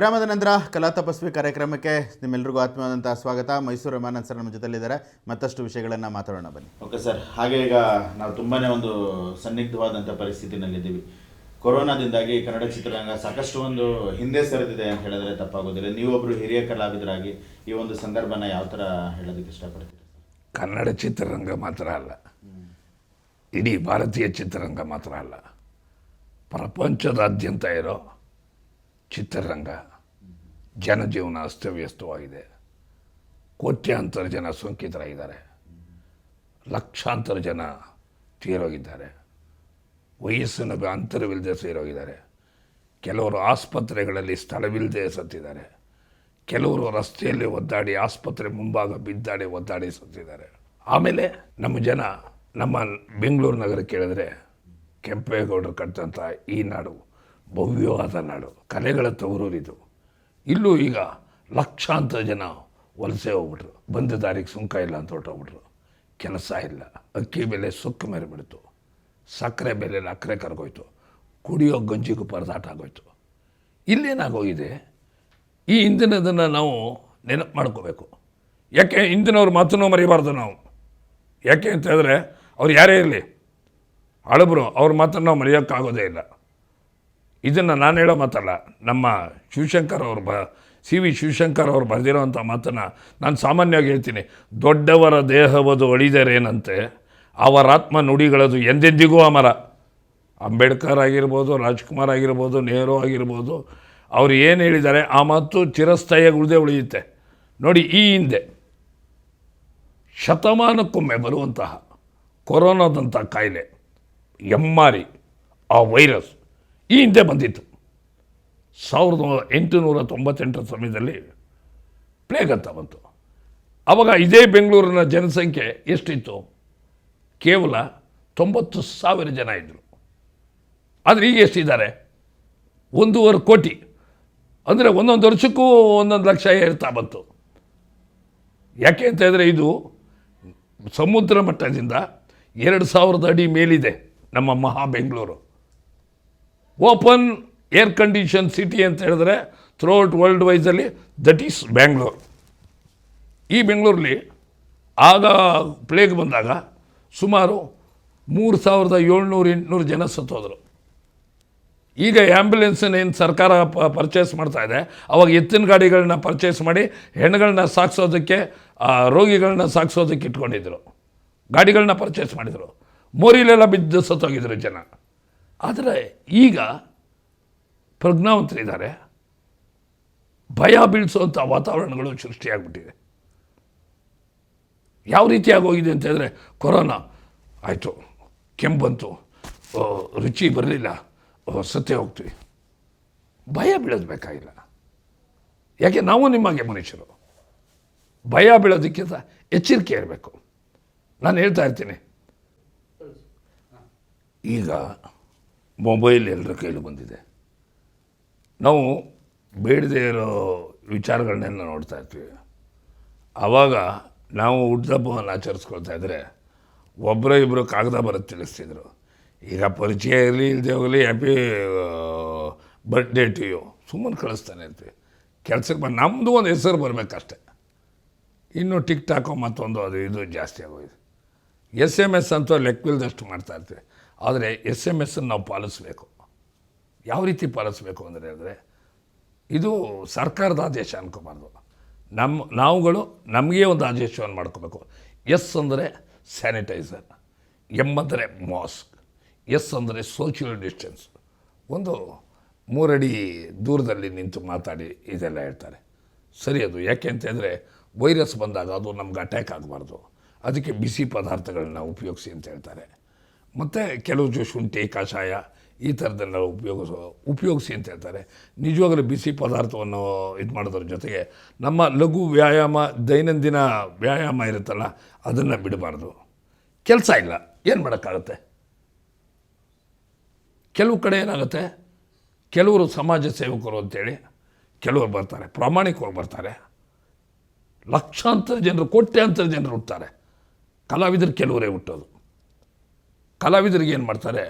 ವಿರಾಮದ ನಂತರ ಕಲಾ ತಪಸ್ವಿ ಕಾರ್ಯಕ್ರಮಕ್ಕೆ ನಿಮ್ಮೆಲ್ಲರಿಗೂ ಆತ್ಮವಾದಂಥ ಸ್ವಾಗತ. ಮೈಸೂರು ರಮಾನಂದ್ ಸರ್ ನಮ್ಮ ಜೊತೆಲಿದ್ದಾರೆ. ಮತ್ತಷ್ಟು ವಿಷಯಗಳನ್ನು ಮಾತಾಡೋಣ ಬನ್ನಿ. ಓಕೆ ಸರ್ ಹಾಗೆ ಈಗ ನಾವು ತುಂಬಾ ಒಂದು ಸನ್ನಿಗ್ಧವಾದಂಥ ಪರಿಸ್ಥಿತಿನಲ್ಲಿದ್ದೀವಿ ಕೊರೋನಾದಿಂದಾಗಿ ಕನ್ನಡ ಚಿತ್ರರಂಗ ಸಾಕಷ್ಟು ಒಂದು ಹಿಂದೆ ಸರಿದಿದೆ ಅಂತ ಹೇಳಿದ್ರೆ ತಪ್ಪಾಗೋದಿಲ್ಲ. ನೀವೊಬ್ಬರು ಹಿರಿಯ ಕಲಾವಿದರಾಗಿ ಈ ಒಂದು ಸಂದರ್ಭನ ಯಾವ ಥರ ಹೇಳೋದಕ್ಕೆ ಇಷ್ಟಪಡ್ತೀರಿ ಕನ್ನಡ ಚಿತ್ರರಂಗ ಮಾತ್ರ ಅಲ್ಲ. ಇಡೀ ಭಾರತೀಯ ಚಿತ್ರರಂಗ ಮಾತ್ರ ಅಲ್ಲ. ಪ್ರಪಂಚದಾದ್ಯಂತ ಇರೋ ಚಿತ್ರರಂಗ. ಜನಜೀವನ ಅಸ್ತವ್ಯಸ್ತವಾಗಿದೆ. ಕೋಟ್ಯಾಂತರ ಜನ ಸೋಂಕಿತರಾಗಿದ್ದಾರೆ. ಲಕ್ಷಾಂತರ ಜನ ತೀರೋಗಿದ್ದಾರೆ. ವಯಸ್ಸಿನ ಅಂತರವಿಲ್ಲದೆ ಸೇರೋಗಿದ್ದಾರೆ. ಕೆಲವರು ಆಸ್ಪತ್ರೆಗಳಲ್ಲಿ ಸ್ಥಳವಿಲ್ಲದೆ ಸತ್ತಿದ್ದಾರೆ. ಕೆಲವರು ರಸ್ತೆಯಲ್ಲಿ ಒದ್ದಾಡಿ, ಆಸ್ಪತ್ರೆ ಮುಂಭಾಗ ಬಿದ್ದಾಡಿ, ಒದ್ದಾಡಿ ಸತ್ತಿದ್ದಾರೆ. ಆಮೇಲೆ ನಮ್ಮ ಜನ, ನಮ್ಮ ಬೆಂಗಳೂರು ನಗರ ಕೇಳಿದ್ರೆ ಕೆಂಪೇಗೌಡರು ಕಟ್ಟಿದಂಥ ಈ ನಾಡು ಭವ್ಯವಾದ ನಾಡು. ಕಲೆಗಳ ತವರೂರಿದು. ಇಲ್ಲೂ ಈಗ ಲಕ್ಷಾಂತರ ಜನ ವಲಸೆ ಹೋಗ್ಬಿಟ್ರು. ಬಂದ ದಾರಿಗೆ ಸುಂಕ ಇಲ್ಲ ಅಂತ ಹೊರಟೋಗ್ಬಿಟ್ರು. ಕೆಲಸ ಇಲ್ಲ. ಅಕ್ಕಿ ಬೆಲೆ ಸುಕ್ಕ ಮೇಲೆ ಬಿಡ್ತು. ಸಕ್ಕರೆ ಬೆಲೆ ಅಕ್ಕರೆ ಕರ್ಗೋಯ್ತು. ಕುಡಿಯೋ ಗಂಜಿಗೂ ಪರದಾಟ ಆಗೋಯ್ತು. ಇಲ್ಲೇನಾಗೋಗಿದೆ? ಈ ಹಿಂದಿನದನ್ನು ನಾವು ನೆನಪು ಮಾಡ್ಕೋಬೇಕು. ಯಾಕೆ ಹಿಂದಿನವ್ರ ಮಾತನ್ನು ಮರಿಬಾರ್ದು ನಾವು. ಯಾಕೆ ಅಂತ ಹೇಳಿದ್ರೆ ಅವ್ರು ಯಾರೇ ಇರಲಿ. ಹಳಬರು, ಅವ್ರ ಮಾತನ್ನು ನಾವು ಮರೆಯೋಕ್ಕಾಗೋದೇ ಇಲ್ಲ. ಇದನ್ನು ನಾನು ಹೇಳೋ ಮಾತಲ್ಲ, ನಮ್ಮ ಶಿವಶಂಕರ್ ಅವರು ಬ, ಸಿ ವಿ ಶಿವಶಂಕರ್ ಅವರು ಬರೆದಿರೋವಂಥ ಮಾತನ್ನು ನಾನು ಸಾಮಾನ್ಯವಾಗಿ ಹೇಳ್ತೀನಿ. ದೊಡ್ಡವರ ದೇಹವದು ಅಳಿದರೇನಂತೆ ಅವರಾತ್ಮ ನುಡಿಗಳದು ಎಂದೆಂದಿಗೂ ಅಮರ. ಅಂಬೇಡ್ಕರ್ ಆಗಿರ್ಬೋದು, ರಾಜ್ಕುಮಾರ್ ಆಗಿರ್ಬೋದು, ನೆಹರು ಆಗಿರ್ಬೋದು, ಅವ್ರು ಏನು ಹೇಳಿದ್ದಾರೆ, ಆ ಮಾತು ಚಿರಸ್ಥಾಯಿಯಾಗಿ ಉಳಿದೇ ಉಳಿಯುತ್ತೆ. ನೋಡಿ, ಈ ಹಿಂದೆ ಶತಮಾನಕ್ಕೊಮ್ಮೆ ಬರುವಂತಹ ಕೊರೋನಾದಂಥ ಕಾಯಿಲೆ ಎಮ್ಮಾರಿ ಆ ವೈರಸ್ ಈ ಹಿಂದೆ ಬಂದಿತ್ತು. ಸಾವಿರದ ಎಂಟುನೂರ ತೊಂಬತ್ತೆಂಟರ ಸಮಯದಲ್ಲಿ ಪ್ಲೇಗ್ ಅಂತ ಬಂತು. ಆವಾಗ ಇದೇ ಬೆಂಗಳೂರಿನ ಜನಸಂಖ್ಯೆ ಎಷ್ಟಿತ್ತು? ಕೇವಲ ತೊಂಬತ್ತು ಸಾವಿರ ಜನ ಇದ್ದರು ಆದರೆ ಈಗ ಎಷ್ಟಿದ್ದಾರೆ? ಒಂದೂವರೆ ಕೋಟಿ. ಅಂದರೆ ಒಂದೊಂದು ವರ್ಷಕ್ಕೂ ಒಂದೊಂದು ಲಕ್ಷ ಏರ್ತಾ ಬಂತು. ಯಾಕೆ ಅಂತ ಹೇಳಿದ್ರೆ ಇದು ಸಮುದ್ರ ಮಟ್ಟದಿಂದ ಎರಡು ಸಾವಿರದ ಅಡಿ ಮೇಲಿದೆ ನಮ್ಮ ಮಹಾ Bengaluru. Open air condition city ಅಂತ ಹೇಳಿದ್ರೆ ಥ್ರೂಔಟ್ ವರ್ಲ್ಡ್ ವೈಸಲ್ಲಿ ದಟ್ ಈಸ್ ಬ್ಯಾಂಗ್ಳೂರು ಈ ಬೆಂಗಳೂರಲ್ಲಿ ಆಗ ಪ್ಲೇಗ್ ಬಂದಾಗ ಸುಮಾರು ಮೂರು ಸಾವಿರದ ಏಳ್ನೂರು ಎಂಟುನೂರು ಜನ ಸತ್ತೋದ್ರು. ಈಗ ಏನು ಸರ್ಕಾರ ಪ ಪರ್ಚೇಸ್ ಮಾಡ್ತಾ ಇದೆ, ಅವಾಗ ಎತ್ತಿನ ಗಾಡಿಗಳನ್ನ ಪರ್ಚೇಸ್ ಮಾಡಿ ಹೆಣ್ಣುಗಳನ್ನ ಸಾಗಿಸೋದಕ್ಕೆ ರೋಗಿಗಳನ್ನ ಸಾಗಿಸೋದಕ್ಕೆ ಇಟ್ಕೊಂಡಿದ್ರು. ಗಾಡಿಗಳನ್ನ ಪರ್ಚೇಸ್ ಮಾಡಿದರು. ಮೋರಿಲೆಲ್ಲ ಬಿದ್ದು ಸತ್ತೋಗಿದ್ರು ಜನ. ಆದರೆ ಈಗ ಪ್ರಜ್ಞಾವಂತರಿದ್ದಾರೆ. ಭಯ ಬೀಳಿಸುವಂಥ ವಾತಾವರಣಗಳು ಸೃಷ್ಟಿಯಾಗ್ಬಿಟ್ಟಿದೆ. ಯಾವ ರೀತಿಯಾಗಿ ಹೋಗಿದೆ ಅಂತ ಹೇಳಿದ್ರೆ, ಕೊರೋನಾ ಆಯಿತು ಕೆಮ್ಮು ಬಂತು ರುಚಿ ಬರಲಿಲ್ಲ ಸತ್ಯ ಹೋಗ್ತೀವಿ. ಭಯ ಬೀಳೋದು ಯಾಕೆ, ನಾವು ನಿಮಗೆ ಮನುಷ್ಯರು. ಭಯ ಬೀಳೋದಕ್ಕಿಂತ ಎಚ್ಚರಿಕೆ ಇರಬೇಕು. ನಾನು ಹೇಳ್ತಾ ಇರ್ತೀನಿ. ಈಗ ಮೊಬೈಲ್ ಎಲ್ಲರ ಕೈಲೂ ಬಂದಿದೆ. ನಾವು ಬೇಡದೇ ಇರೋ ವಿಚಾರಗಳನ್ನೆಲ್ಲ ನೋಡ್ತಾ ಇರ್ತೀವಿ ಆವಾಗ ನಾವು ಹುಟ್ಟುಹಬ್ಬವನ್ನು ಆಚರಿಸ್ಕೊಳ್ತಾ ಇದ್ದರೆ ಒಬ್ಬರೋ ಇಬ್ಬರು ಕಾಗದ ಬರೋದು ತಿಳಿಸ್ತಿದ್ರು. ಈಗ ಪರಿಚಯ ಇರಲಿ ಇಲ್ಲದೆ ಹೋಗಲಿ ಹ್ಯಾಪಿ ಬರ್ತ್ಡೇ ಟು ಯು ಸುಮ್ಮನೆ ಕಳಿಸ್ತಾನೆ ಇರ್ತೀವಿ ಕೆಲಸಕ್ಕೆ ಬಂದು ನಮ್ಮದು ಒಂದು ಹೆಸರು ಬರಬೇಕಷ್ಟೆ. ಇನ್ನು ಟಿಕ್ ಟಾಕು ಮತ್ತೊಂದು ಅದು ಇದು ಜಾಸ್ತಿ ಆಗೋಯ್ತು. ಎಸ್ ಎಂ ಎಸ್ ಅಂತೂ ಲೆಕ್ಕವಿಲ್ದಷ್ಟು ಮಾಡ್ತಾ ಇರ್ತೀವಿ ಆದರೆ ಎಸ್ ಎಂ ಎಸ್ಸನ್ನು ನಾವು ಪಾಲಿಸಬೇಕು. ಯಾವ ರೀತಿ ಪಾಲಿಸಬೇಕು ಅಂದರೆ ಅಂದರೆ ಇದು ಸರ್ಕಾರದ ಆದೇಶ ಅನ್ಕೋಬಾರ್ದು. ನಮ್ಮ ನಾವುಗಳು ನಮಗೆ ಒಂದು ಆದೇಶವನ್ನು ಮಾಡ್ಕೋಬೇಕು. ಎಸ್ ಅಂದರೆ ಸ್ಯಾನಿಟೈಸರ್ ಎಂ ಅಂದರೆ ಮಾಸ್ಕ್, ಎಸ್ ಅಂದರೆ ಸೋಷಿಯಲ್ ಡಿಸ್ಟೆನ್ಸ್. ಒಂದು ಮೂರಡಿ ದೂರದಲ್ಲಿ ನಿಂತು ಮಾತಾಡಿ ಇದೆಲ್ಲ ಹೇಳ್ತಾರೆ. ಸರಿ ಅದು ಯಾಕೆ ಅಂತಂದರೆ ವೈರಸ್ ಬಂದಾಗ ಅದು ನಮ್ಗೆ ಅಟ್ಯಾಕ್ ಆಗಬಾರ್ದು. ಅದಕ್ಕೆ ಬಿಸಿ ಪದಾರ್ಥಗಳನ್ನ ಉಪಯೋಗಿಸಿ ಅಂತ ಹೇಳ್ತಾರೆ. ಮತ್ತು ಕೆಲವು ಜೊ ಶುಂಠಿ ಕಷಾಯ ಈ ಥರದ್ದೆಲ್ಲ ಉಪಯೋಗಿಸೋ, ಉಪಯೋಗಿಸಿ ಅಂತ ಹೇಳ್ತಾರೆ. ನಿಜವಾಗಲೂ ಬಿಸಿ ಪದಾರ್ಥವನ್ನು ಇದು ಮಾಡೋದ್ರ ಜೊತೆಗೆ ನಮ್ಮ ಲಘು ವ್ಯಾಯಾಮ, ದೈನಂದಿನ ವ್ಯಾಯಾಮ ಇರುತ್ತಲ್ಲ, ಅದನ್ನು ಬಿಡಬಾರ್ದು. ಕೆಲಸ ಇಲ್ಲ, ಏನು ಮಾಡೋಕ್ಕಾಗತ್ತೆ? ಕೆಲವು ಕಡೆ ಏನಾಗುತ್ತೆ? ಕೆಲವರು ಸಮಾಜ ಸೇವಕರು ಅಂತೇಳಿ ಕೆಲವರು ಬರ್ತಾರೆ, ಪ್ರಾಮಾಣಿಕವಾಗಿ ಬರ್ತಾರೆ. ಲಕ್ಷಾಂತರ ಜನರು, ಕೋಟ್ಯಾಂತರ ಜನರು ಹುಡ್ತಾರೆ ಕಲಾವಿದರು ಕೆಲವರೇ ಹುಟ್ಟೋದು. ಕಲಾವಿದರಿಗೆ ಏನು ಮಾಡ್ತಾರೆ?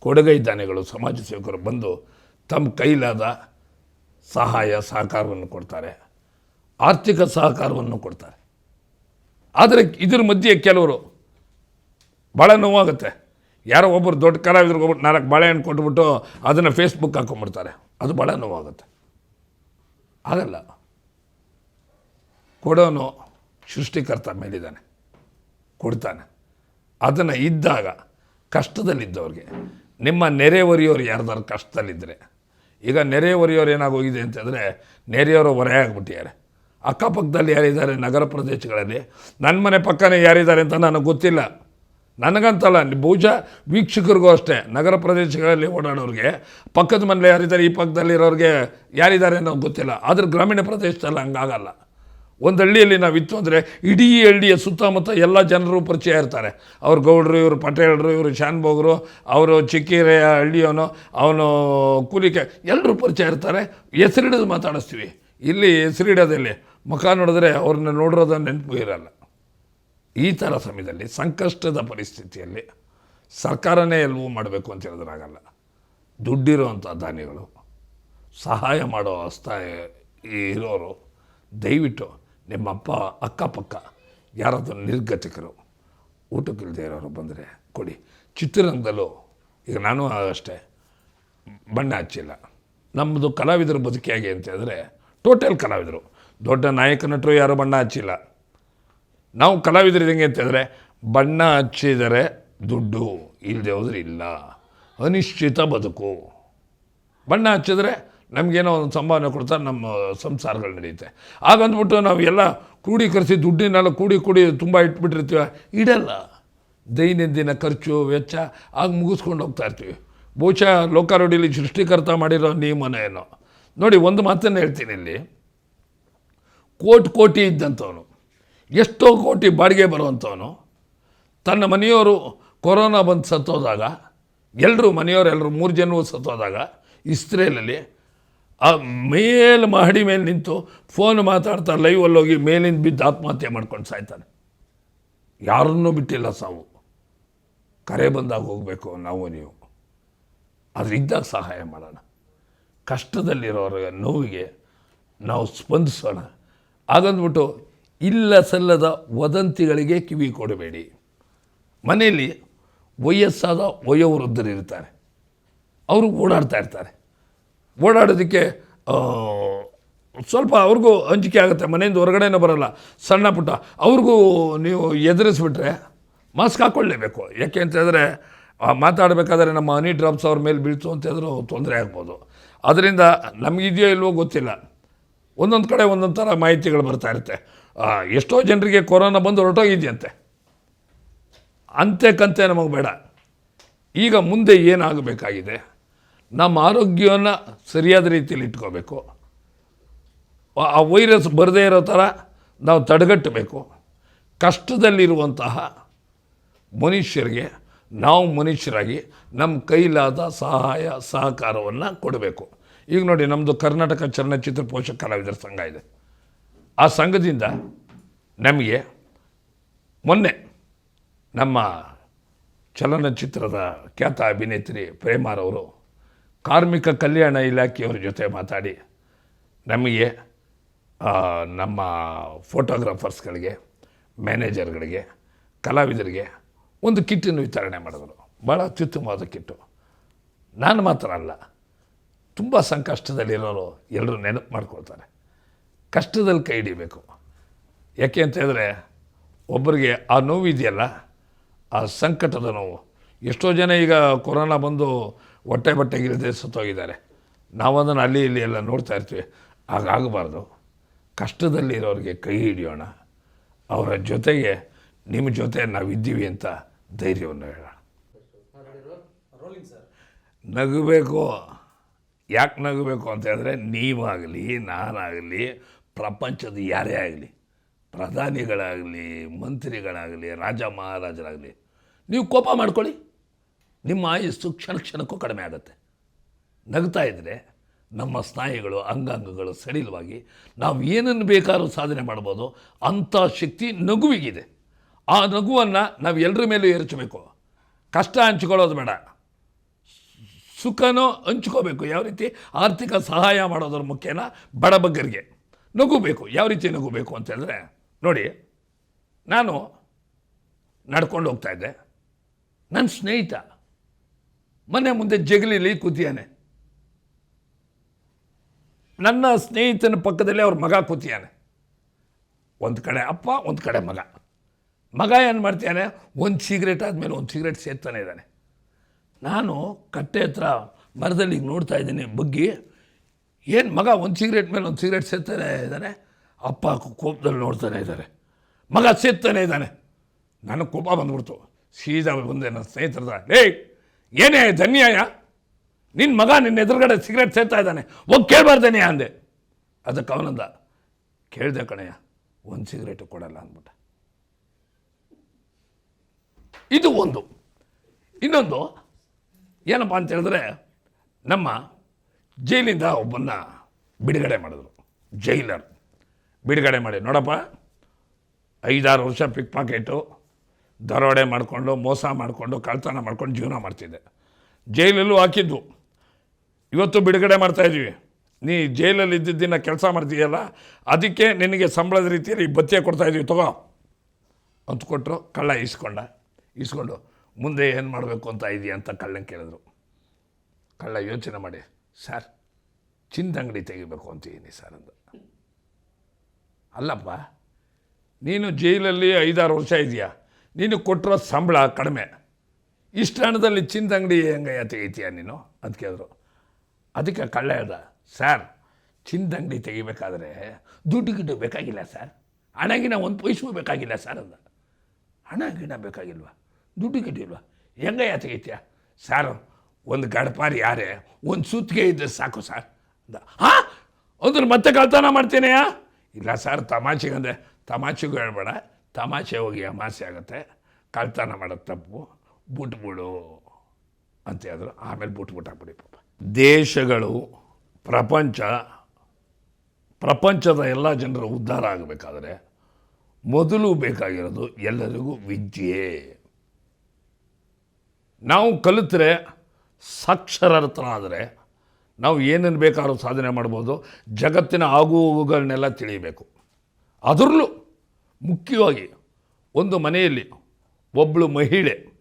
ಕೊಡುಗೈ ದಾನಿಗಳು, ಸಮಾಜ ಸೇವಕರು ಬಂದು ತಮ್ಮ ಕೈಲಾದ ಸಹಾಯ, ಸಹಕಾರವನ್ನು ಕೊಡ್ತಾರೆ. ಆರ್ಥಿಕ ಸಹಕಾರವನ್ನು ಕೊಡ್ತಾರೆ. ಆದರೆ ಇದ್ರ ಮಧ್ಯೆ ಕೆಲವರು ಭಾಳ ನೋವಾಗುತ್ತೆ. ಯಾರೋ ಒಬ್ಬರು ದೊಡ್ಡ ಕಲಾವಿದ್ರಿಗೆ ಹೋಗ್ಬಿಟ್ಟು ನಾಲ್ಕು ಬಾಳೆಹಣ್ಣು ಕೊಟ್ಬಿಟ್ಟು ಅದನ್ನು ಫೇಸ್ಬುಕ್ ಹಾಕೊಂಡ್ಬಿಡ್ತಾರೆ. ಅದು ಭಾಳ ನೋವಾಗುತ್ತೆ. ಆಗಲ್ಲ ಕೊಡೋನು ಸೃಷ್ಟಿಕರ್ತ ಮೇಲಿದ್ದಾನೆ. ಕೊಡ್ತಾನೆ. ಅದನ್ನು ಇದ್ದಾಗ ಕಷ್ಟದಲ್ಲಿದ್ದವ್ರಿಗೆ. ನಿಮ್ಮ ನೆರೆಹೊರೆಯೋರು ಯಾರ್ದಾರು ಕಷ್ಟದಲ್ಲಿದ್ದರೆ ಈಗ ನೆರೆಹೊರೆಯೋರು ಏನಾಗೋಗಿದೆ ಅಂತಂದರೆ, ನೆರೆಯವರು ಹೊರೆ ಆಗಿಬಿಟ್ಟಿದ್ದಾರೆ. ಅಕ್ಕಪಕ್ಕದಲ್ಲಿ ಯಾರಿದ್ದಾರೆ? ನಗರ ಪ್ರದೇಶಗಳಲ್ಲಿ. ನನ್ನ ಮನೆ ಪಕ್ಕನೇ ಯಾರಿದ್ದಾರೆ ಅಂತ ನನಗೆ ಗೊತ್ತಿಲ್ಲ. ನನಗಂತಲ್ಲ ಬಹುಶಃ ವೀಕ್ಷಕರಿಗೂ ಅಷ್ಟೇ. ನಗರ ಪ್ರದೇಶಗಳಲ್ಲಿ ಓಡಾಡೋರಿಗೆ, ಪಕ್ಕದ ಮನೇಲಿ ಯಾರಿದ್ದಾರೆ, ಈ ಪಕ್ಕದಲ್ಲಿರೋರಿಗೆ ಯಾರಿದ್ದಾರೆ ಅನ್ನೋದು ಗೊತ್ತಿಲ್ಲ. ಆದರೆ ಗ್ರಾಮೀಣ ಪ್ರದೇಶದಲ್ಲಿ ಹಂಗಾಗಲ್ಲ. ಒಂದು ಹಳ್ಳಿಯಲ್ಲಿ ನಾವು ಇತ್ತು ಅಂದರೆ ಇಡೀ ಹಳ್ಳಿಯ ಸುತ್ತಮುತ್ತ ಎಲ್ಲ ಜನರು ಪರಿಚಯ ಇರ್ತಾರೆ. ಅವ್ರು ಗೌಡ್ರು, ಇವರು ಪಟೇಲ್ರು, ಇವರು ಶಾನ್ಭೋಗರು, ಅವರು ಚಿಕ್ಕೇರೆಯ ಹಳ್ಳಿಯವನು, ಅವನು ಕೂಲಿಕೆ ಎಲ್ಲರೂ ಪರಿಚಯ ಇರ್ತಾರೆ. ಹೆಸರಿಡೋದು ಮಾತಾಡಿಸ್ತೀವಿ. ಇಲ್ಲಿ ಹೆಸರಿಡೋದಲ್ಲಿ ಮುಖ ನೋಡಿದ್ರೆ ಅವ್ರನ್ನ ನೋಡಿರೋದು ನೆನಪು ಇರಲ್ಲ. ಈ ಥರ ಸಮಯದಲ್ಲಿ, ಸಂಕಷ್ಟದ ಪರಿಸ್ಥಿತಿಯಲ್ಲಿ ಸರ್ಕಾರನೇ ಎಲ್ಲವೂ ಮಾಡಬೇಕು ಅಂತ ಹೇಳಿದ್ರಾಗಲ್ಲ. ದುಡ್ಡಿರುವಂಥ ದಾನಿಗಳು, ಸಹಾಯ ಮಾಡೋ ಹಸ್ತ ಇರೋರು ದಯವಿಟ್ಟು ನಿಮ್ಮಪ್ಪ ಅಕ್ಕಪಕ್ಕ ಯಾರಾದರೂ ನಿರ್ಗತಿಕರು ಊಟಕ್ಕಿಲ್ಲದೆ ಇರೋರು ಬಂದರೆ ಕೊಡಿ. ಚಿತ್ರರಂಗದಲ್ಲೂ ಈಗ ನಾನು ಅಷ್ಟೇ, ಬಣ್ಣ ಹಚ್ಚಿಲ್ಲ. ನಮ್ಮದು ಕಲಾವಿದರು ಬದುಕಿಯಾಗಿ ಅಂತ ಹೇಳಿದ್ರೆ, ಟೋಟಲ್ ಕಲಾವಿದರು. ದೊಡ್ಡ ನಾಯಕ ನಟರು ಯಾರೂ ಬಣ್ಣ ಹಚ್ಚಿಲ್ಲ. ನಾವು ಕಲಾವಿದರು ಹೆಂಗೆ ಅಂತಂದರೆ ಬಣ್ಣ ಹಚ್ಚಿದರೆ ದುಡ್ಡು ಇಲ್ಲದೆ ಹೋದ್ರೆ ಇಲ್ಲ. ಅನಿಶ್ಚಿತ ಬದುಕು. ಬಣ್ಣ ಹಚ್ಚಿದ್ರೆ ನಮಗೇನೋ ಒಂದು ಸಂಭಾವನೆ ಕೊಡ್ತಾರೆ ನಮ್ಮ ಸಂಸಾರಗಳು ನಡೆಯುತ್ತೆ. ಹಾಗಂದ್ಬಿಟ್ಟು ನಾವು ಎಲ್ಲ ಕ್ರೋಢೀಕರಿಸಿ ದುಡ್ಡಿನೆಲ್ಲ ಕೂಡಿ ಕೂಡಿ ತುಂಬ ಇಟ್ಬಿಟ್ಟಿರ್ತೀವ. ಇಡಲ್ಲ. ದೈನಂದಿನ ಖರ್ಚು, ವೆಚ್ಚ, ಆಗ ಮುಗಿಸ್ಕೊಂಡು ಹೋಗ್ತಾ ಇರ್ತೀವಿ. ಬಹುಶಃ ಲೋಕಾರೋಡಿಲಿ ಸೃಷ್ಟಿಕರ್ತ ಮಾಡಿರೋ ನಿಯಮನ ಏನೋ ನೋಡಿ, ಒಂದು ಮಾತನ್ನು ಹೇಳ್ತೀನಿ ಇಲ್ಲಿ. ಕೋಟಿ ಕೋಟಿ ಇದ್ದಂಥವನು, ಎಷ್ಟೋ ಕೋಟಿ ಬಾಡಿಗೆ ಬರುವಂಥವನು, ತನ್ನ ಮನೆಯವರು ಕೊರೋನಾ ಬಂದು ಸತ್ತೋದಾಗ ಎಲ್ಲರೂ ಮನೆಯವರೆಲ್ಲರೂ ಮೂರು ಜನವೂ ಸತ್ತೋದಾಗ, ಇಸ್ರೇಲಲ್ಲಿ ಆ ಮೇಲೆ ಮಹಡಿ ಮೇಲೆ ನಿಂತು ಫೋನ್ ಮಾತಾಡ್ತಾ ಲೈವಲ್ಲಿ ಹೋಗಿ ಮೇಲಿಂದ ಬಿದ್ದು ಆತ್ಮಹತ್ಯೆ ಮಾಡ್ಕೊಂಡು ಸಾಯ್ತಾನೆ. ಯಾರನ್ನೂ ಬಿಟ್ಟಿಲ್ಲ ಸಾವು. ಕರೆ ಬಂದಾಗ ಹೋಗಬೇಕು ನಾವು ನೀವು. ಆದರೆ ಇದ್ದಾಗ ಸಹಾಯ ಮಾಡೋಣ. ಕಷ್ಟದಲ್ಲಿರೋರ ನೋವಿಗೆ ನಾವು ಸ್ಪಂದಿಸೋಣ. ಹಾಗಂದ್ಬಿಟ್ಟು ಇಲ್ಲ ಸಲ್ಲದ ವದಂತಿಗಳಿಗೆ ಕಿವಿ ಕೊಡಬೇಡಿ. ಮನೆಯಲ್ಲಿ ವಯಸ್ಸಾದ ವಯೋವೃದ್ಧರಿರ್ತಾರೆ. ಅವರು ಓಡಾಡ್ತಾ ಇರ್ತಾರೆ. ಓಡಾಡೋದಕ್ಕೆ ಸ್ವಲ್ಪ ಅವ್ರಿಗೂ ಅಂಜಿಕೆ ಆಗುತ್ತೆ, ಮನೆಯಿಂದ ಹೊರಗಡೆನೇ ಬರೋಲ್ಲ. ಸಣ್ಣ ಪುಟ್ಟ, ಅವ್ರಿಗೂ ನೀವು ಎದುರಿಸ್ಬಿಟ್ರೆ ಮಾಸ್ಕ್ ಹಾಕ್ಕೊಳ್ಳೇಬೇಕು ಯಾಕೆ ಅಂತ ಹೇಳಿದ್ರೆ ಮಾತಾಡಬೇಕಾದ್ರೆ ನಮ್ಮ ಹನಿ ಡ್ರಾಪ್ಸ್ ಅವ್ರ ಮೇಲೆ ಬೀಳ್ತು ಅಂತ ಹೇಳಿದ್ರು, ತೊಂದರೆ ಆಗ್ಬೋದು. ಅದರಿಂದ ನಮಗಿದೆಯೋ ಇಲ್ವೋ ಗೊತ್ತಿಲ್ಲ. ಒಂದೊಂದು ಕಡೆ ಒಂದೊಂದು ಥರ ಮಾಹಿತಿಗಳು ಬರ್ತಾ ಇರುತ್ತೆ. ಎಷ್ಟೋ ಜನರಿಗೆ ಕೊರೋನಾ ಬಂದು ಹೊರಟೋಗಿದೆಯಂತೆ. ಅಂತೆ ಕಂತೆ ನಮಗೆ ಬೇಡ. ಈಗ ಮುಂದೆ ಏನಾಗಬೇಕಾಗಿದೆ? ನಮ್ಮ ಆರೋಗ್ಯವನ್ನು ಸರಿಯಾದ ರೀತಿಯಲ್ಲಿ ಇಟ್ಕೋಬೇಕು. ಆ- ವೈರಸ್ ಬರದೇ ಇರೋ ಥರ ನಾವು ತಡೆಗಟ್ಟಬೇಕು. ಕಷ್ಟದಲ್ಲಿರುವಂತಹ ಮನುಷ್ಯರಿಗೆ, ನಾವು ಮನುಷ್ಯರಾಗಿ ನಮ್ಮ ಕೈಲಾದ ಸಹಾಯ, ಸಹಕಾರವನ್ನು ಕೊಡಬೇಕು. ಈಗ ನೋಡಿ ನಮ್ಮದು ಕರ್ನಾಟಕ ಚಲನಚಿತ್ರ ಪೋಷಕ ಕಲಾವಿದರ ಸಂಘ ಇದೆ. ಆ ಸಂಘದಿಂದ ನಮಗೆ ಮೊನ್ನೆ ನಮ್ಮ ಚಲನಚಿತ್ರದ ಖ್ಯಾತ ಅಭಿನೇತ್ರಿ ಪ್ರೇಮಾರವರು ಕಾರ್ಮಿಕ ಕಲ್ಯಾಣ ಇಲಾಖೆಯವ್ರ ಜೊತೆ ಮಾತಾಡಿ. ನಮಗೆ ನಮ್ಮ ಫೋಟೋಗ್ರಾಫರ್ಸ್ಗಳಿಗೆ, ಮ್ಯಾನೇಜರ್ಗಳಿಗೆ, ಕಲಾವಿದರಿಗೆ ಒಂದು ಕಿಟ್ಟನ್ನು ವಿತರಣೆ ಮಾಡಿದರು. ಭಾಳ ಅತ್ಯುತ್ತಮವಾದ ಕಿಟ್ಟು. ನಾನು ಮಾತ್ರ ಅಲ್ಲ, ತುಂಬ ಸಂಕಷ್ಟದಲ್ಲಿರೋರು ಎಲ್ಲರೂ ನೆನಪು ಮಾಡ್ಕೊಳ್ತಾರೆ. ಕಷ್ಟದಲ್ಲಿ ಕೈ ಹಿಡಿಬೇಕು. ಯಾಕೆ ಅಂತ ಹೇಳಿದ್ರೆ, ಒಬ್ಬರಿಗೆ ಆ ನೋವು ಇದೆಯಲ್ಲ, ಆ ಸಂಕಟದ ನೋವು. ಎಷ್ಟೋ ಜನ ಈಗ ಕೊರೋನಾ ಬಂದು ಹೊಟ್ಟೆ ಬಟ್ಟೆಗಿಲ್ಲದೆ ಸತ್ತೋಗಿದ್ದಾರೆ. ನಾವು ಅದನ್ನು ಅಲ್ಲಿ ಇಲ್ಲಿ ಎಲ್ಲ ನೋಡ್ತಾ ಇರ್ತೀವಿ. ಹಾಗಾಗಬಾರ್ದು ಕಷ್ಟದಲ್ಲಿರೋರಿಗೆ ಕೈ ಹಿಡಿಯೋಣ. ಅವರ ಜೊತೆಗೆ ನಿಮ್ಮ ಜೊತೆ ನಾವಿದ್ದೀವಿ ಅಂತ ಧೈರ್ಯವನ್ನು ಹೇಳೋಣ. ನಗಬೇಕು. ಯಾಕೆ ನಗಬೇಕು ಅಂತ ಹೇಳಿದ್ರೆ ನೀವಾಗಲಿ, ನಾನಾಗಲಿ, ಪ್ರಪಂಚದ ಯಾರೇ ಆಗಲಿ, ಪ್ರಧಾನಿಗಳಾಗಲಿ, ಮಂತ್ರಿಗಳಾಗಲಿ, ರಾಜ ಮಹಾರಾಜರಾಗಲಿ, ನೀವು ಕೋಪ ಮಾಡ್ಕೊಳ್ಳಿ. ನಿಮ್ಮ ಆಯಸ್ಸು ಕ್ಷಣ ಕ್ಷಣಕ್ಕೂ ಕಡಿಮೆ ಆಗುತ್ತೆ. ನಗ್ತಾ ಇದ್ದರೆ ನಮ್ಮ ಸ್ನಾಯುಗಳು, ಅಂಗಾಂಗಗಳು ಸಡಿಲವಾಗಿ ನಾವು ಏನನ್ನು ಬೇಕಾದ್ರೂ ಸಾಧನೆ ಮಾಡ್ಬೋದು. ಅಂಥ ಶಕ್ತಿ ನಗುವಿಗಿದೆ. ಆ ನಗುವನ್ನು ನಾವು ಎಲ್ಲರ ಮೇಲೂ ಏರಿಸಬೇಕು ಕಷ್ಟ ಹಂಚ್ಕೊಳ್ಳೋದು ಬೇಡ. ಸುಖನೋ ಹಂಚ್ಕೋಬೇಕು. ಯಾವ ರೀತಿ? ಆರ್ಥಿಕ ಸಹಾಯ ಮಾಡೋದ್ರ ಮುಖ್ಯನ ಬಡಬಗ್ಗರಿಗೆ. ನಗುಬೇಕು. ಯಾವ ರೀತಿ ನಗುಬೇಕು ಅಂತ ಹೇಳಿದ್ರೆ, ನೋಡಿ, ನಾನು ನಡ್ಕೊಂಡು ಹೋಗ್ತಾ ಇದ್ದೆ. ನನ್ನ ಸ್ನೇಹಿತ ಮನೆ ಮುಂದೆ ಜಗಲಿಲಿ ಕೂತಿಯಾನೆ. ನನ್ನ ಸ್ನೇಹಿತನ ಪಕ್ಕದಲ್ಲಿ ಅವ್ರ ಮಗ ಕೂತಿಯಾನೆ. ಒಂದು ಕಡೆ ಅಪ್ಪ, ಒಂದು ಕಡೆ ಮಗ. ಮಗ ಏನು ಮಾಡ್ತಿಯಾನೆ? ಒಂದು ಸಿಗರೇಟ್ ಆದಮೇಲೆ ಒಂದು ಸಿಗರೇಟ್ ಸೇರ್ತಾನೆ ಇದ್ದಾನೆ. ನಾನು ಕಟ್ಟೆ ಹತ್ರ ಮರದಲ್ಲಿ ಈಗ ನೋಡ್ತಾ ಇದ್ದೀನಿ ಬಗ್ಗಿ. ಏನು ಮಗ ಒಂದು ಸಿಗರೇಟ್ ಮೇಲೆ ಒಂದು ಸಿಗರೇಟ್ ಸೇರ್ತಾನೆ ಇದ್ದಾನೆ? ಅಪ್ಪ ಕೋಪದಲ್ಲಿ ನೋಡ್ತಾನೆ ಇದ್ದಾರೆ. ಮಗ ಸೇರ್ತಾನೆ ಇದ್ದಾನೆ. ನನಗೆ ಕೋಪ ಬಂದ್ಬಿಡ್ತು. ಸೀದಾ ಬಂದೆ ನನ್ನ ಸ್ನೇಹಿತರದ ಏಯ್ ಏನೇ ಧನ್ಯಾಯ. ನಿನ್ನ ಮಗ ನಿನ್ನ ಎದುರುಗಡೆ ಸಿಗರೇಟ್ ಸೇರ್ತಾ ಇದ್ದಾನೆ. ಹೋಗಿ ಕೇಳಬಾರ್ದೇನೆ ಅಂದೆ. ಅದಕ್ಕೆ ಅವನಂದ, ಕೇಳಿದೆ ಕಣಯ್ಯ, ಒಂದು ಸಿಗರೇಟು ಕೊಡಲ್ಲ ಅಂದ್ಬಿಟ್ಟ. ಇದು ಒಂದು. ಇನ್ನೊಂದು, ಏನಪ್ಪ ಅಂತ ಹೇಳಿದ್ರೆ, ನಮ್ಮ ಜೈಲಿಂದ ಒಬ್ಬನ್ನ ಬಿಡುಗಡೆ ಮಾಡಿದ್ರು, ಜೈಲರ್. ಬಿಡುಗಡೆ ಮಾಡಿ, ನೋಡಪ್ಪ, ಐದಾರು ವರ್ಷ ಪಿಕ್ ಪಾಕೆಟು ದರೋಡೆ ಮಾಡಿಕೊಂಡು, ಮೋಸ ಮಾಡಿಕೊಂಡು ಕಳ್ತನ ಮಾಡ್ಕೊಂಡು ಜೀವನ ಮಾಡ್ತಿದ್ದೆ. ಜೈಲಲ್ಲೂ ಹಾಕಿದ್ದು. ಇವತ್ತು ಬಿಡುಗಡೆ ಮಾಡ್ತಾಯಿದ್ದೀವಿ ನೀ ಜೈಲಲ್ಲಿ ಇದ್ದಿದ್ದ ದಿನ ಕೆಲಸ ಮಾಡ್ತೀಯಲ್ಲ, ಅದಕ್ಕೆ ನಿನಗೆ ಸಂಬಳದ ರೀತಿಯಲ್ಲಿ ಈ ಬತ್ತಿಯ ಕೊಡ್ತಾ ಇದೀವಿ, ತಗೋ. ಅಂತ ಕೊಟ್ಟರು ಕಳ್ಳ ಇಸ್ಕೊಂಡ ಇಸ್ಕೊಂಡು ಮುಂದೆ ಏನು ಮಾಡಬೇಕು ಅಂತ ಇದೆಯಾ ಅಂತ ಕಳ್ಳನ ಕೇಳಿದ್ರು. ಕಳ್ಳ, ಯೋಚನೆ ಮಾಡಿ, ಸರ್ ಅಂಗಡಿ ತೆಗಿಬೇಕು ಅಂತೀನಿ ಸರ್ ಅಂದ. ಅಲ್ಲಪ್ಪ, ನೀನು ಜೈಲಲ್ಲಿ ಐದಾರು ವರ್ಷ ಇದೆಯಾ? ನೀನು ಕೊಟ್ಟಿರೋ ಸಂಬಳ ಕಡಿಮೆ. ಇಷ್ಟು ಹಣದಲ್ಲಿ ಚಿಂದ ಅಂಗಡಿ ಹೆಂಗಯ್ಯ ತೆಗಿತೀಯ ನೀನು? ಅಂತ ಕೇಳಿದ್ರು. ಅದಕ್ಕೆ ಕಳ್ಳ ಅದ ಸರ್ ಚಿಂದ ಅಂಗಡಿ ತೆಗಿಬೇಕಾದ್ರೆ ದುಡ್ಡು ಗಿಡ್ಡು ಬೇಕಾಗಿಲ್ಲ ಸರ್ ಹಣಗಿನ ಒಂದು ಪೈಸು ಬೇಕಾಗಿಲ್ಲ ಸರ್ ಅಂದ. ಹಣ ಗಿಣ ಬೇಕಾಗಿಲ್ವಾ? ದುಡ್ಡು ಗಿಡ್ಡಿಲ್ವಾ ಹೆಂಗಯ್ಯ ತೆಗಿತೀಯ? ಸರ್ ಒಂದು ಗಡಪಾರಿ ಯಾರೇ, ಒಂದು ಸುತ್ತಿಗೆ ಇದ್ದರೆ ಸಾಕು ಸರ್ ಅಂದ. ಹಾಂ? ಅಂದ್ರೆ ಮತ್ತೆ ಕಳ್ತನ ಮಾಡ್ತೀನೆಯಾ ಇಲ್ಲ ಸರ್ ತಮಾಷೆಗಂದೆ ತಮಾಷೆಗೂ ಹೇಳ್ಬೇಡ. ತಮಾಷೆ ಹೋಗಿ ಅಮಾಸೆ ಆಗುತ್ತೆ. ಕಳ್ತನ ಮಾಡೋದು ತಪ್ಪು. ಬಿಟ್ಬಿಡು ಅಂತ ಹೇಳಿದ್ರು. ಆಮೇಲೆ ಬಿಟ್ಬಿಟ್ಟು ಹಾಕ್ಬಿಡಿ ಪಾಪ. ದೇಶಗಳು, ಪ್ರಪಂಚ, ಪ್ರಪಂಚದ ಎಲ್ಲ ಜನರು ಉದ್ಧಾರ ಆಗಬೇಕಾದ್ರೆ ಮೊದಲು ಬೇಕಾಗಿರೋದು ಎಲ್ಲರಿಗೂ ವಿದ್ಯೆ. ನಾವು ಕಲಿತ್ರೆ ಸಾಕ್ಷರತನಾದರೆ ನಾವು ಏನೇನು ಬೇಕಾದ್ರೂ ಸಾಧನೆ ಮಾಡ್ಬೋದು. ಜಗತ್ತಿನ ಆಗುಹೋಗುಗಳನ್ನೆಲ್ಲ ತಿಳಿಯಬೇಕು ಅದರಲ್ಲೂ ಮುಖ್ಯವಾಗಿ ಒಂದು ಮನೆಯಲ್ಲಿ ಒಬ್ಬಳು ಮಹಿಳೆ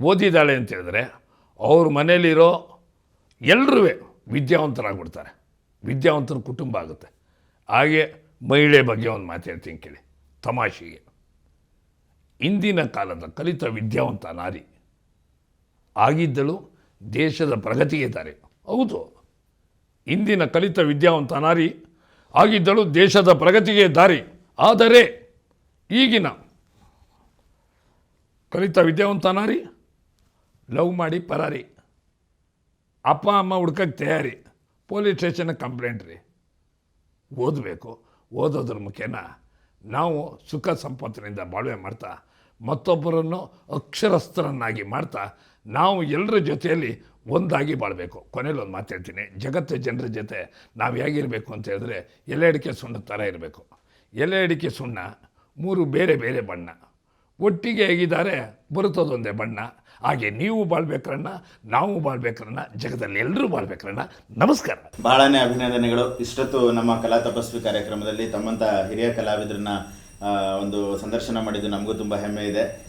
ಓದಿದ್ದಾಳೆ ಅಂತ ಹೇಳಿದ್ರೆ ಅವ್ರ ಮನೆಯಲ್ಲಿರೋ ಎಲ್ಲರೂ ವಿದ್ಯಾವಂತರಾಗ್ಬಿಡ್ತಾರೆ. ವಿದ್ಯಾವಂತರ ಕುಟುಂಬ ಆಗುತ್ತೆ. ಹಾಗೆ ಮಹಿಳೆ ಬಗ್ಗೆ ಒಂದು ಮಾತು ಹೇಳ್ತೀನಿ ಕೇಳಿ. ತಮಾಷೆಗೆ. ಇಂದಿನ ಕಾಲದ ಕಲಿತ ವಿದ್ಯಾವಂತ ನಾರಿ ಆಗಿದ್ದಳು, ದೇಶದ ಪ್ರಗತಿಗೆ ದಾರಿ. ಹೌದು. ಇಂದಿನ ಕಲಿತ ವಿದ್ಯಾವಂತ ನಾರಿ ಆಗಿದ್ದಳು, ದೇಶದ ಪ್ರಗತಿಗೆ ದಾರಿ. ಆದರೆ ಈಗಿನ ಕಲಿತ ವಿದ್ಯಾವಂತನ ರೀ ಲವ್ ಮಾಡಿ ಪರಾರಿ, ಅಪ್ಪ, ಅಮ್ಮ ಹುಡ್ಕಕ್ಕೆ ತಯಾರಿ, ಪೊಲೀಸ್ ಸ್ಟೇಷನ್ಗೆ ಕಂಪ್ಲೇಂಟ್ ರೀ. ಓದಬೇಕು, ಓದೋದ್ರ ಮುಖೇನ ನಾವು ಸುಖ ಸಂಪತ್ತಿನಿಂದ ಬಾಳ್ವೆ ಮಾಡ್ತಾ, ಮತ್ತೊಬ್ಬರನ್ನು ಅಕ್ಷರಸ್ಥರನ್ನಾಗಿ ಮಾಡ್ತಾ, ನಾವು ಎಲ್ಲರ ಜೊತೆಯಲ್ಲಿ ಒಂದಾಗಿ ಬಾಳಬೇಕು. ಕೊನೆಯಲ್ಲಿ ಒಂದು ಮಾತು ಹೇಳ್ತೀನಿ. ಜಗತ್ತು ಜನರ ಜೊತೆ ನಾವು ಹೇಗಿರಬೇಕು ಅಂತ ಹೇಳಿದ್ರೆ ಎಲೆ ಅಡಿಕೆ ಸುಣ್ಣ ಥರ ಇರಬೇಕು. ಎಲೆ ಅಡಿಕೆ ಸುಣ್ಣ ಮೂರು ಬೇರೆ ಬೇರೆ ಬಣ್ಣ. ಒಟ್ಟಿಗೆ ಹೇಗಿದ್ದಾರೆ? ಬರುತ್ತದೊಂದೇ ಬಣ್ಣ. ಹಾಗೆ ನೀವು ಬಾಳ್ಬೇಕರಣ್ಣ ನಾವು ಬಾಳ್ಬೇಕರಣ್ಣ ಜಗದಲ್ಲಿ ಎಲ್ಲರೂ ಬಾಳ್ಬೇಕರಣ್ಣ ನಮಸ್ಕಾರ. ಬಹಳನೇ ಅಭಿನಂದನೆಗಳು. ಇಷ್ಟೊತ್ತು ನಮ್ಮ ಕಲಾ ತಪಸ್ವಿ ಕಾರ್ಯಕ್ರಮದಲ್ಲಿ ತಮ್ಮಂತ ಹಿರಿಯ ಕಲಾವಿದರನ್ನ ಒಂದು ಸಂದರ್ಶನ ಮಾಡಿದ್ದು ನಮಗೂ ತುಂಬ ಹೆಮ್ಮೆ ಇದೆ.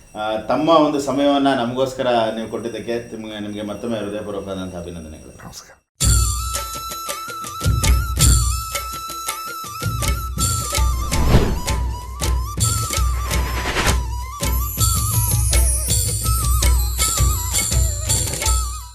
ತಮ್ಮ ಒಂದು ಸಮಯವನ್ನು ನಮಗೋಸ್ಕರ ನೀವು ಕೊಟ್ಟಿದ್ದಕ್ಕೆ ನಿಮಗೆ ನಿಮಗೆ ಮತ್ತೊಮ್ಮೆ ಹೃದಯಪೂರ್ವಕವಾದಂಥ ಅಭಿನಂದನೆಗಳು. ನಮಸ್ಕಾರ.